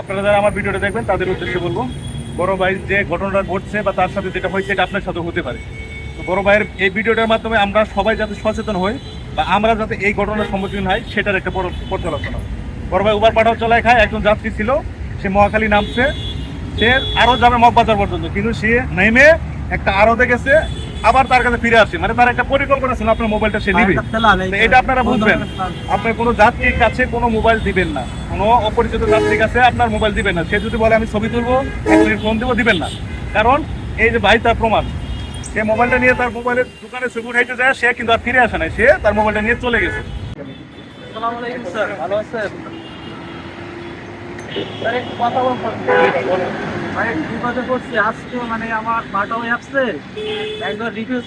আপনারা যারা আমার ভিডিওটা দেখবেন, তাদের উদ্দেশ্যে বলব, বড় ভাইয়ের যে ঘটনাটা ঘটছে বা তার সাথে যেটা হয়েছে, এটা আপনার সাথে হতে পারে। তো বড় ভাইয়ের এই ভিডিওটার মাধ্যমে আমরা সবাই যাতে সচেতন হই বা আমরা যাতে এই ঘটনার সম্মুখীন হয় সেটার একটা বড় পর্যালোচনা। বড় ভাই উবার পাঠাও চলায় খায়, একজন যাত্রী ছিল, সে মহাখালী নামছে। সে আরও যাবে মগবাজার পর্যন্ত, কিন্তু সে নেমে একটা আরও গেছে আবার তার কাছে ফিরে আসছে মানে তার একটা পরিকল্পনা ছিল আপনার মোবাইলটা সে নিবে। এটা আপনারা বুঝবেন। আপনি কোনো যাত্রীর কাছে কোনো মোবাইল দিবেন না। কোনো অপরিচিত যাত্রীর কাছে আপনার মোবাইল দিবেন না। সে যদি বলে আমি ছবি তুলবো ফোন দেবো দিবেন না। কারণ এই যে ভাই তার প্রমাণ। সে মোবাইলটা নিয়ে তার মোবাইলের দোকানে ছবি উঠাইতে যায় সে কিন্তু আর ফিরে আসে না সে তার মোবাইলটা নিয়ে চলে গেছে। স্যার। ভালো আছেন? স্যার কথা বলব পড়ছি? আজকে মানে আমার পাঠাও অ্যাপসে রিভিউজ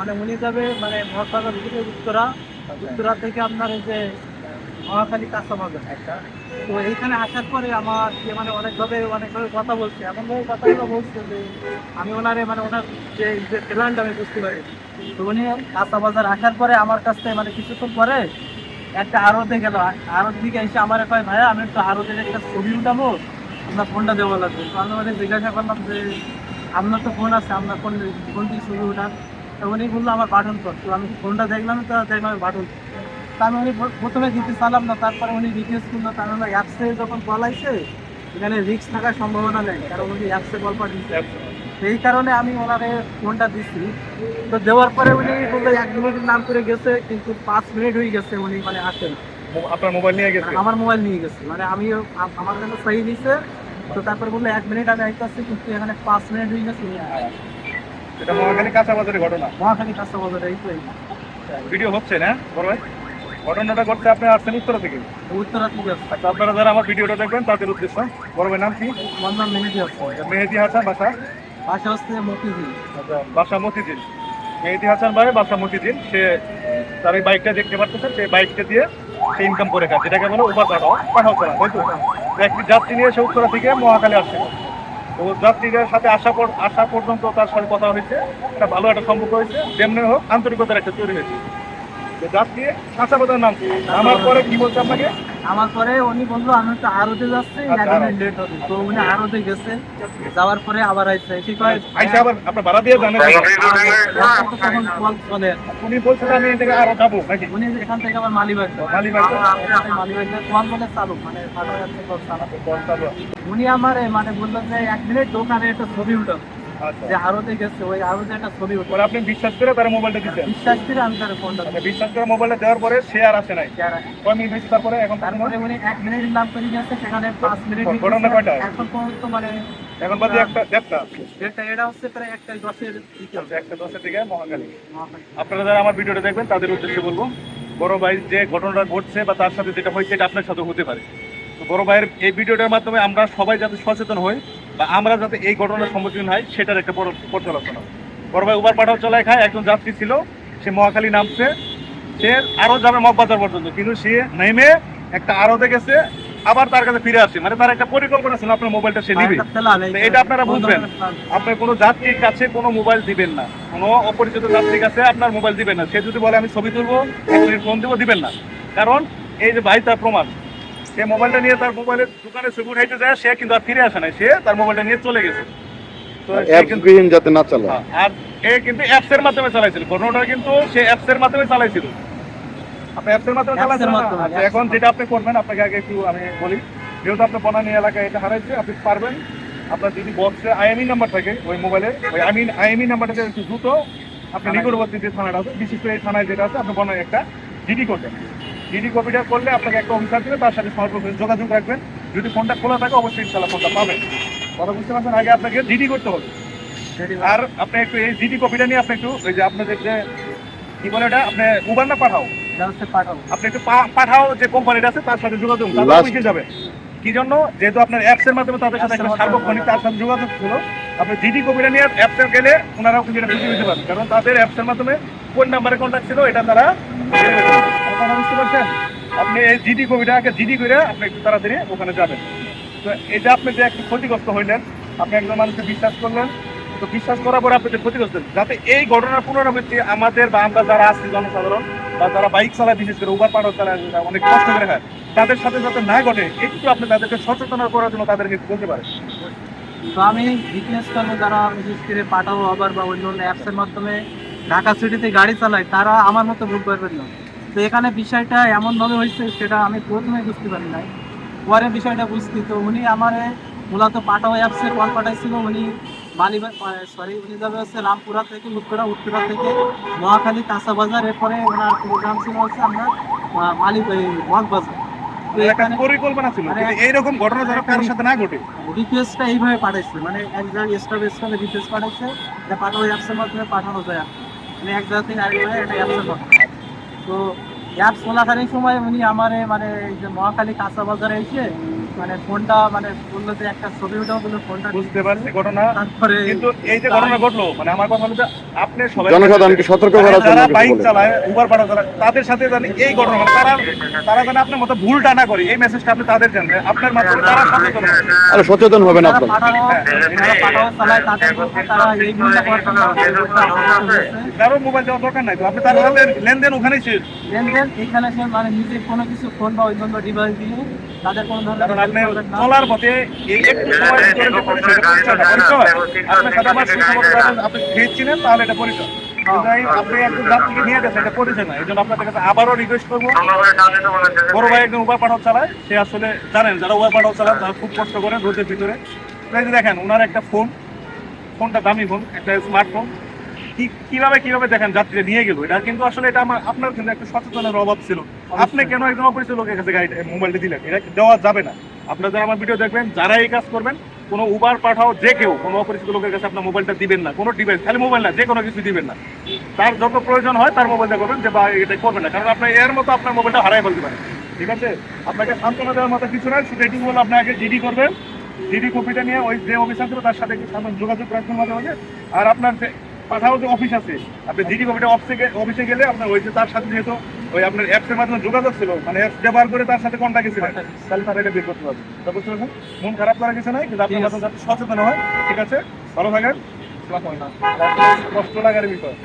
মানে উনি যাবে মানে মহাসাগর থেকে আপনার যে মহাখালী বাজার তো আসার পরে আমার মানে অনেকভাবে অনেকভাবে কথা বলছে। এমনভাবে কথাগুলো বলছে আমি ওনারে মানে ওনার যে যে প্ল্যানটা আমি বুঝতে পারি। তো উনি বাজার আসার পরে আমার কাছ থেকে মানে কিছুক্ষণ পরে একটা আরতে গেল। আরত দিকে এসে আমার কয়, ভাইয়া, আমি একটু আরতের একটা ছবি উঠাবো। আপনার ফোনটা দেওয়া লাগবে। তো আমি মানে জিজ্ঞাসা করলাম যে আপনার তো ফোন আছে আপনার ফোন ফোন দিয়ে ছবি উঠান তো উনি বলল আমার বাটন ফোন তো আমি ফোনটা দেখলাম তো দেখলাম বাটন তা আমি উনি প্রথমে দিতে চালাম না তারপরে উনি রিকোয়েস্ট করল তার মানে অ্যাপসে যখন কল আইছে এখানে রিস্ক থাকার সম্ভাবনা নেই কারণ উনি অ্যাপসে কল পাঠিয়েছে সেই কারণে আমি ওনারে ফোনটা দিচ্ছি তো দেওয়ার পরে উনি বলল এক মিনিটের নাম করে গেছে কিন্তু পাঁচ মিনিট হয়ে গেছে উনি মানে আসেন আপনার মোবাইল নিয়ে গেছে? আমার মোবাইল নিয়ে গেছে। মানে আমি আমার কাছে সহি দিছে তো তারপর বলল এক মিনিট আমি আইতে কিন্তু এখানে পাঁচ মিনিট হয়ে গেছে এটা মহাখালী কাঁচা বাজারের ঘটনা। মহাখালী কাঁচা বাজারে এই তো। ভিডিও হচ্ছে না বড় ভাই? ঘটনাটা করতে আপনি আসছেন উত্তরা থেকে। উত্তরা থেকে আচ্ছা আপনারা যারা আমার ভিডিওটা দেখবেন তাদের উদ্দেশ্য বড় ভাই নাম কি? আমার নাম মেহেদি আসছে মেহেদি হাসান বাসা? পাশে হচ্ছে মতিঝিল। আচ্ছা বাসা মতিঝিল। মেহেদি হাসান ভাই বাসা মতিঝিল। সে তার এই বাইকটা দেখতে পাচ্ছেন সেই বাইকটা দিয়ে ইনকাম করে খায় যেটাকে বলে উবার পাঠাও পাঠাও করা তাই তো? একটি যাত্রী নিয়ে সে উত্তরা থেকে মহাকালে আসছে তো যাত্রীদের সাথে আসা আসা পর্যন্ত তার সাথে কথা হয়েছে। একটা ভালো একটা সম্পর্ক হয়েছে। যেমনি হোক, আন্তরিকতার একটা তৈরি হয়েছে। কাঁচা বাজার আমার পরে কি বলছে আপনাকে? আমার পরে উনি বলল আমি তো আরতে যাচ্ছি আচ্ছা, লেট হবে। তো উনি আরতে গেছে যাওয়ার পরে আবার আইসে এসে কয় আইসা আবার আপনার ভাড়া দিয়ে জানেন তখন কল চলে। উনি বলছে আমি এই থেকে আরও যাব নাকি? উনি এখান থেকে আবার মালিবাগ মালিবাগ মালিবাগ কল বলে চালু মানে কল চালু। উনি আমার মানে বলল যে এক মিনিট দোকানে একটা ছবি উঠো আচ্ছা যে আরতে গেছে ওই আরতে একটা ছবি আপনি বিশ্বাস করে তার মোবাইলটা দিচ্ছেন বিশ্বাস করে আমি তার ফোনটা আচ্ছা, বিশ্বাস করে মোবাইলটা দেওয়ার পরে সে আর আসে নাই? কয় মিনিট হয়েছে তারপরে এখন তারপরে উনি এক মিনিট নাম করে গেছে সেখানে পাঁচ মিনিট ঘটনা কয়টা? এখন পর্যন্ত মানে এখন বাজে একটা দেড়টা। এটা এটা হচ্ছে প্রায় একটা দশের দিকে। আচ্ছা, একটা দশের দিকে মহাকালী। আপনারা যারা আমার ভিডিওটা দেখবেন তাদের উদ্দেশ্যে বলব বড় ভাই যে ঘটনাটা ঘটছে বা তার সাথে যেটা হয়েছে এটা আপনার সাথে হতে পারে। তো বড় ভাইয়ের এই ভিডিওটার মাধ্যমে আমরা সবাই যাতে সচেতন হই বা আমরা যাতে এই ঘটনার সম্মুখীন হয় সেটার একটা পর্যালোচনা। বড় ভাই উবার পাঠাও চলায় খায় একজন যাত্রী ছিল সে মহাখালী নামছে। সে আরও যাবে মগবাজার পর্যন্ত কিন্তু সে নেমে একটা আরও গেছে আবার তার কাছে ফিরে আসছে। মানে তার একটা পরিকল্পনা ছিল আপনার মোবাইলটা সে দিবে এটা আপনারা বুঝবেন। আপনি কোনো যাত্রীর কাছে কোনো মোবাইল দিবেন না। কোনো অপরিচিত যাত্রীর কাছে আপনার মোবাইল দিবেন না। সে যদি বলে আমি ছবি তুলবো ফোন দেবো দিবেন না। কারণ এই যে ভাই তার প্রমাণ সে মোবাইলটা নিয়ে তার মোবাইলের দোকানে ছবি উঠাইতে যায় সে কিন্তু আর ফিরে আসে নাই সে তার মোবাইলটা নিয়ে চলে গেছে। তো সে কিন্তু যাতে না চালায়। আর এ কিন্তু অ্যাপস এর মাধ্যমে চালাইছিল। ঘটনাটা কিন্তু সে অ্যাপস এর মাধ্যমে চালাইছিল। আপনি অ্যাপস এর মাধ্যমে চালাইছেন না? আচ্ছা, এখন যেটা আপনি করবেন আপনাকে আগে একটু আমি বলি যেহেতু আপনার বনানী এলাকায় এটা হারাইছে আপনি পারবেন। আপনার যদি বক্সে আইএমই নাম্বার থাকে ওই মোবাইলে ওই আইএমই নাম্বারটাতে একটু দ্রুত আপনি নিকটবর্তী যে থানাটা আছে বিশেষ করে এই থানায় যেটা আছে আপনি বনানী একটা জিডি করবেন জিডি কপিটা করলে আপনাকে একটা অফিসার দিবে তার সাথে সর্বপ্রথম যোগাযোগ রাখবেন। যদি ফোনটা খোলা থাকে অবশ্যই ইনশাল্লাহ ফোনটা পাবেন। কথা বুঝতে পারছেন? আগে আপনাকে জিডি করতে হবে। আর আপনি একটু এই জিডি কপিটা নিয়ে আপনি একটু ওই যে আপনাদের যে কি বলে এটা আপনি উবার না পাঠাও। আপনি একটু পা- পাঠাও যে কোম্পানিটা আছে তার সাথে যোগাযোগ তাহলে Last- বুঝে যাবে। কি জন্য? যেহেতু আপনার অ্যাপস এর মাধ্যমে তাদের সাথে একটা সার্বক্ষণিক তার সাথে যোগাযোগ ছিল আপনি জিডি কপিটা নিয়ে অ্যাপস গেলে ওনারাও কিন্তু এটা বুঝে নিতে পারবেন। কারণ তাদের অ্যাপসের মাধ্যমে কোন নাম্বারে কন্ট্যাক্ট ছিল এটা তারা আপনারা বুঝতে পারছেন? আপনি এই জিডি কপিটাকে জিডি করে আপনি একটু তাড়াতাড়ি ওখানে যাবেন। তো এটা আপনি যে একটু ক্ষতিগ্রস্ত হইলেন, আপনি একজন মানুষকে বিশ্বাস করলেন। তো বিশ্বাস করার পরে আপনি যে ক্ষতিগ্রস্ত যাতে এই ঘটনার পুনরাবৃত্তি আমাদের বা আমরা যারা আছি জনসাধারণ বা যারা বাইক চালায়, বিশেষ করে উবার পাঠাও চালায় অনেক কষ্ট করে খায়, তাদের সাথে যাতে না ঘটে একটু আপনি তাদেরকে সচেতন করার জন্য তাদেরকে বলতে পারেন। তো আমি বিজনেস করব যারা, বিশেষ করে পাঠাও আবার বা অন্য অন্য অ্যাপসের মাধ্যমে ঢাকা সিটিতে গাড়ি চালায়, তারা আমার মতো ভুল করবেন না। তো এখানে বিষয়টা এমনভাবে হয়েছে সেটা আমি প্রথমে বুঝতে পারি নাই। পরে বিষয়টা বুঝতি তো উনি আমার মূলত পাঠাও অ্যাপসের কল পাঠাইছিল। উনি মালি সরি উনি যাবে হচ্ছে রামপুরা থেকে উত্তরা উত্তরা থেকে মহাখালী কাঁচা বাজার। এরপরে ওনার প্রোগ্রাম ছিল হচ্ছে আমরা মালিক মগবাজার। পরিকল্পনা ছিল মানে- এইরকম ঘটনা যেন কারোর সাথে না ঘটে। রিকোয়েস্টটা এইভাবে পাঠাইছে। মানে এক জায়গায় স্টাফ স্টাফে রিকোয়েস্ট পাঠাইছে যে পাঠাও অ্যাপসের মাধ্যমে পাঠানো যায়। মানে এক জায়গা থেকে আরেক জায়গায় এটা অ্যাপসের মাধ্যমে। তো এক চলাকালীন সময় উনি আমারে মানে মহাকালী কাঁচা বাজারে এসে মানে ফোনটা মানে বলল যে একটা ছবি ওঠাও বলল ফোনটা বুঝতে পারছি ঘটনা। তারপরে কিন্তু এই যে ঘটনা ঘটলো মানে আমার কথা হলো যে আপনি সবাই জনসাধারণকে সতর্ক করার জন্য যারা বাইক চালায় উবার পাঠা চালায় তাদের সাথে জানি এই ঘটনা তারা তারা যেন আপনার মতো ভুলটা না করে এই মেসেজটা আপনি তাদের জানবেন আপনার মাধ্যমে তারা সচেতন হবে। সচেতন হবেন যারা আপনারা। যারা পাঠাও চালায় তাদের তারা এই ভুলটা করতে না কারও মোবাইল দেওয়ার দরকার নাই তো? আপনি তার সাথে লেনদেন ওখানেই শেষ। লেনদেন এখানে সে মানে নিজে কোনো কিছু ফোন বা অন্যান্য ডিভাইস দিয়ে তাদের কোনো ধরনের আপনি help করবেন না। চলার পথে এই একটু সময় ভিতরে যে পরিচয়টা, পরিচয়টা, আপনার সাথে আমার সুসম্পর্ক আপনি খেয়েছিলেন তাহলে এটা পরিচয়। আপনি একজন যাত্রীকে নিয়ে গেছেন এটা পরিচয় না এই জন্য আপনাদের কাছে আবারও রিকোয়েস্ট করব। বড় ভাই একজন উবার পাঠাও চালায় সে আসলে জানেন যারা উবার পাঠাও চালান তারা খুব কষ্ট করেন রোদের ভিতরে। তো এই যে দেখেন ওনার একটা ফোন ফোনটা দামি ফোন একটা স্মার্টফোন কি কীভাবে কীভাবে দেখেন যাত্রীরা নিয়ে গেল? এটা কিন্তু আসলে এটা আমার আপনার কিন্তু একটা সচেতনের অভাব ছিল। আপনি কেন একদম অপরিচিত লোকের কাছে গাড়িটা মোবাইলটা দিলেন? এটা দেওয়া যাবে না। আপনারা যারা আমার ভিডিও দেখবেন যারা এই কাজ করবেন, কোনো উবার পাঠাও, যে কেউ, কোনো অপরিচিত লোকের কাছে আপনার মোবাইলটা দিবেন না, কোনো ডিভাইস খালি মোবাইল না, যে কোনো কিছু দিবেন না। তার যত প্রয়োজন হয়, তার মোবাইলটা করবেন, যে বা এটা করবেন না। কারণ আপনার এর মতো আপনার মোবাইলটা হারাই ফেলতে পারেন ঠিক আছে? আপনাকে সান্ত্বনা দেওয়ার মতো কিছু নয় শুধু এটুকু হলো, আপনি আগে জিডি করবেন। জিডি কপিটা নিয়ে ওই যে অফিসার ছিল তার সাথে যোগাযোগ রাখবেন মাঝে মাঝে। আর আপনার যে পাঠাও যে অফিস আছে, আপনি জিডি কপিটা অফিসে অফিসে গেলে আপনার ওই যে তার সাথে যেহেতু ওই আপনার অ্যাপসের মাধ্যমে যোগাযোগ ছিল মানে অ্যাপস ব্যবহার করে তার সাথে কন্ট্যাক্ট ছিল। তাহলে তারা এটা বের করতে পারবে তা বুঝতে পারছেন? মন খারাপ করার কিছু নাই কিন্তু আপনার মাধ্যমে যাতে সচেতন হয় ঠিক আছে? ভালো থাকেন। কষ্ট লাগার বিষয়।